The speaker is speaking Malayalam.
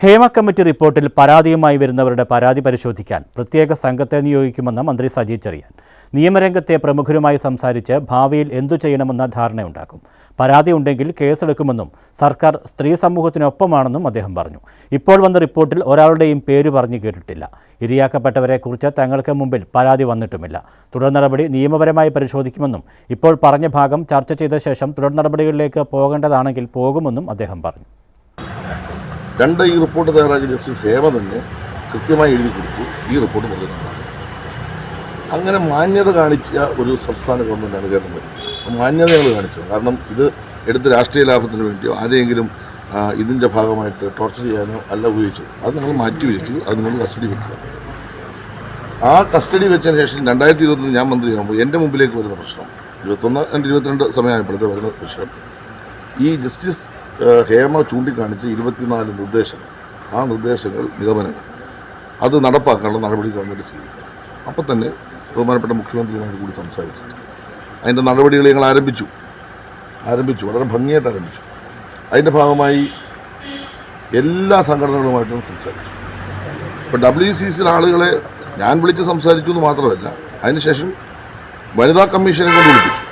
ഹേമ കമ്മിറ്റി റിപ്പോർട്ടിൽ പരാതിയുമായി വരുന്നവരുടെ പരാതി പരിശോധിക്കാൻ പ്രത്യേക സംഘത്തെ നിയോഗിക്കുമെന്ന് മന്ത്രി സജി ചെറിയാൻ. നിയമരംഗത്തെ പ്രമുഖരുമായി സംസാരിച്ച് ഭാവിയിൽ എന്തു ചെയ്യണമെന്ന ധാരണയുണ്ടാക്കും. പരാതി ഉണ്ടെങ്കിൽ കേസെടുക്കുമെന്നും സർക്കാർ സ്ത്രീ സമൂഹത്തിനൊപ്പമാണെന്നും അദ്ദേഹം പറഞ്ഞു. ഇപ്പോൾ വന്ന റിപ്പോർട്ടിൽ ഒരാളുടെയും പേര് പറഞ്ഞു കേട്ടിട്ടില്ല. ഇരയാക്കപ്പെട്ടവരെക്കുറിച്ച് തങ്ങൾക്ക് മുമ്പിൽ പരാതി വന്നിട്ടുമില്ല. തുടർ നടപടി നിയമപരമായി പരിശോധിക്കുമെന്നും ഇപ്പോൾ പറഞ്ഞ ഭാഗം ചർച്ച ചെയ്ത ശേഷം തുടർ നടപടികളിലേക്ക് പോകേണ്ടതാണെങ്കിൽ പോകുമെന്നും അദ്ദേഹം പറഞ്ഞു. രണ്ട് ഈ റിപ്പോർട്ട് തയ്യാറാക്കിയ ജസ്റ്റിസ് ഹേമ തന്നെ കൃത്യമായി എഴുതി കൊടുത്തു. ഈ റിപ്പോർട്ട് പറഞ്ഞിട്ടുണ്ട് അങ്ങനെ മാന്യത കാണിച്ച ഒരു സംസ്ഥാന ഗവൺമെന്റാണ് കേരളം മാന്യത ഞങ്ങൾ കാണിച്ചു. കാരണം ഇത് എടുത്ത് രാഷ്ട്രീയ ലാഭത്തിന് വേണ്ടിയോ ആരെയെങ്കിലും ഇതിന്റെ ഭാഗമായിട്ട് ടോർച്ചർ ചെയ്യാനോ അല്ല ഉപയോഗിച്ചു. അത് നിങ്ങൾ മാറ്റി വെച്ചു. അത് നിങ്ങൾ കസ്റ്റഡി വെക്കുക. ആ കസ്റ്റഡി വെച്ചതിന് ശേഷം രണ്ടായിരത്തി ഇരുപത്തൊന്ന് ഞാൻ മന്ത്രിയാകുമ്പോൾ എന്റെ മുമ്പിലേക്ക് വരുന്ന പ്രശ്നം ഇരുപത്തൊന്ന് രണ്ട് ഇരുപത്തിരണ്ട് സമയമായപ്പോഴത്തെ വരുന്ന പ്രശ്നം ഈ ജസ്റ്റിസ് ഹേമ ചൂണ്ടിക്കാണിച്ച ഇരുപത്തിനാല് നിർദ്ദേശങ്ങൾ ആ നിർദ്ദേശങ്ങൾ നിഗമനങ്ങൾ. അത് നടപ്പാക്കാനുള്ള നടപടി ഗവൺമെന്റ് സ്വീകരിക്കും അപ്പം തന്നെ ബഹുമാനപ്പെട്ട മുഖ്യമന്ത്രിയുമായിട്ട് കൂടി സംസാരിച്ചിട്ട്. അതിന്റെ നടപടികൾ ഞങ്ങൾ ആരംഭിച്ചു. ആരംഭിച്ചു. വളരെ ഭംഗിയായിട്ട് ആരംഭിച്ചു. അതിന്റെ ഭാഗമായി എല്ലാ സംഘടനകളുമായിട്ടും സംസാരിച്ചു. ഇപ്പോൾ ഡബ്ല്യു സി സിയിലെ ആളുകളെ ഞാൻ വിളിച്ച് സംസാരിച്ചു എന്ന് മാത്രമല്ല അതിനുശേഷം വനിതാ കമ്മീഷനെ കൊണ്ട് വിളിപ്പിച്ചു.